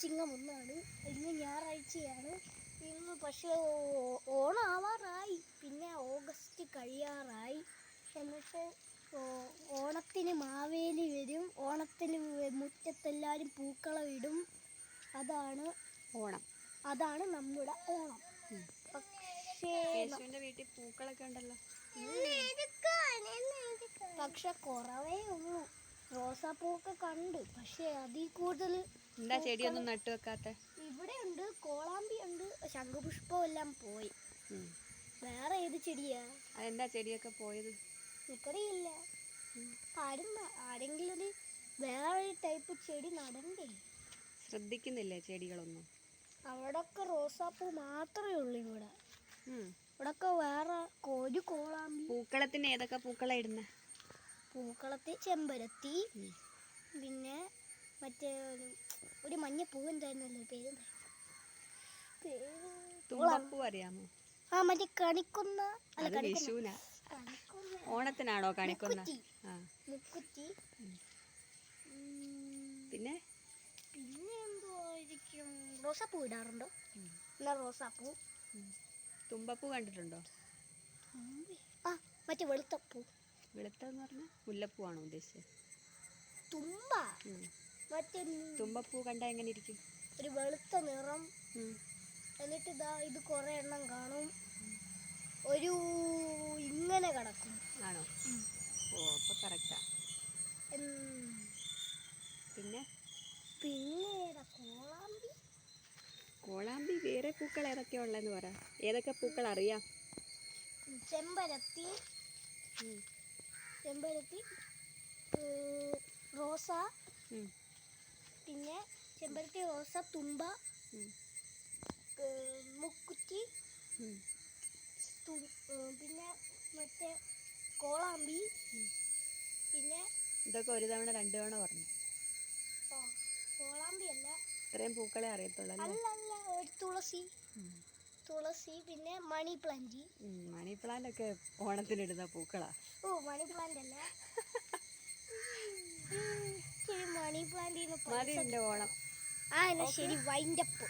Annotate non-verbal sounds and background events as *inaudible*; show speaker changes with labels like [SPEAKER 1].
[SPEAKER 1] ചിങ്ങം ഒന്നാണ്. ഇന്ന് ഞായറാഴ്ചയാണ്. ഇന്ന് പക്ഷേ ഓണാവാറായി. ഓണം ആവാറായി പിന്നെ ഓഗസ്റ്റ് കഴിയാറായി. എന്നിട്ട് ഓണത്തിന് മാവേലി വരും. ഓണത്തിന് മുറ്റത്തെല്ലാവരും പൂക്കളം ഇടും. അതാണ്
[SPEAKER 2] ഓണം.
[SPEAKER 1] അതാണ് നമ്മുടെ ഓണം. പക്ഷേ
[SPEAKER 2] വീട്ടിൽ പൂക്കളൊക്കെ ഉണ്ടല്ലോ.
[SPEAKER 1] പക്ഷെ കുറവേ ഉള്ളൂ. റോസാപ്പൂക്കെ കണ്ട്. പക്ഷേ അതിൽ കൂടുതൽ
[SPEAKER 2] എന്താ ചെടിയൊന്നും നട്ടു വെക്കാത്ത?
[SPEAKER 1] ഇവിടെ ഉണ്ട് കോളാമ്പി ഉണ്ട് ശംഖുപുഷ്പം എല്ലാം പോയി വേറെ ഏത് ചെടിയാ?
[SPEAKER 2] അതെന്താ ചെടിയൊക്കെ പോയത്?
[SPEAKER 1] എനിക്കറിയില്ല. ആരും ആരെങ്കിലും ഒരു വേറെ ടൈപ്പ് ചെടി നടണ്ടേ?
[SPEAKER 2] ശ്രദ്ധിക്കുന്നില്ലേ ചെടികളൊന്നും?
[SPEAKER 1] അവിടൊക്കെ റോസാപ്പൂ മാത്രമേ ഉള്ളൂ ഇവിടെ. ഇവിടൊക്കെ വേറെ ഒരു കോളാമ്പി.
[SPEAKER 2] പൂക്കളത്തിന് ഏതൊക്കെ പൂക്കളാ ഇടുന്ന?
[SPEAKER 1] പൂക്കളത്തിൽ ചെമ്പരത്തി പിന്നെ മറ്റേ ഒരു- മഞ്ഞ പൂവുണ്ടായിരുന്നല്ലോ പേര് പേര്
[SPEAKER 2] തുമ്പപ്പൂ അറിയാമോ?
[SPEAKER 1] ആ മറ്റേ കണിക്കുന്ന അല്ല കണിക്കുന്ന.
[SPEAKER 2] ഓണത്തിനാണോ കാണിക്കുന്ന?
[SPEAKER 1] മുക്കുറ്റി.
[SPEAKER 2] പിന്നെ?
[SPEAKER 1] പിന്നെ എന്തോ റോസാപ്പൂ ഇടാറുണ്ടോ? എന്നാ റോസാപ്പൂ?
[SPEAKER 2] തുമ്പപ്പൂ കണ്ടിട്ടുണ്ടോ.
[SPEAKER 1] ആ മറ്റേ വെളുത്തപ്പൂ.
[SPEAKER 2] വെളുത്തെന്ന് പറഞ്ഞ മുല്ലപ്പൂ ആണോ ഉദ്ദേശിച്ചത്?
[SPEAKER 1] തുമ്പ.
[SPEAKER 2] തുമ്പപ്പൂ കണ്ടാ എങ്ങനെ ഇരിക്കും?
[SPEAKER 1] ഒരു വെളുത്ത നിറം. എന്നിട്ട് ഇതാ ഇത് കുറെ എണ്ണം കാണും. ഒരു ഇങ്ങനെ കിടക്കും.
[SPEAKER 2] ആണോ? ഓ അപ്പൊ കറക്റ്റാ പിന്നെ?
[SPEAKER 1] പിന്നെ കോളാമ്പി?
[SPEAKER 2] കോളാമ്പി വേറെ പൂക്കൾ ഏതൊക്കെയാ ഉള്ളതെന്ന് പറ. ഏതൊക്കെ പൂക്കൾ അറിയാം?
[SPEAKER 1] ചെമ്പരത്തി. ചെമ്പരത്തി റോസ. പിന്നെ ചെമ്പരത്തി റോസ തുമ്പ മുക്കുറ്റി പിന്നെ മറ്റേ കോളാമ്പി പിന്നെ
[SPEAKER 2] ഇതൊക്കെ ഒരു തവണ രണ്ടു തവണ പറഞ്ഞു.
[SPEAKER 1] കോളാമ്പി അല്ല.
[SPEAKER 2] ഇത്രയും പൂക്കളെ അറിയത്തുള്ളൂ അല്ലേ?
[SPEAKER 1] ഒരു തുളസി. തുളസി പിന്നെ മണി പ്ലാന്റ്
[SPEAKER 2] മണി പ്ലാന്റ് ഒക്കെ ഓണത്തിനിടുന്ന പൂക്കളാ.
[SPEAKER 1] ഓ മണി പ്ലാന്റ് അല്ല *laughs* ഉം, ശരി മണി പ്ലാന്റ്
[SPEAKER 2] മതി ഓണം.
[SPEAKER 1] ആ എന്നാ ശരി വൈൻഡപ്പ്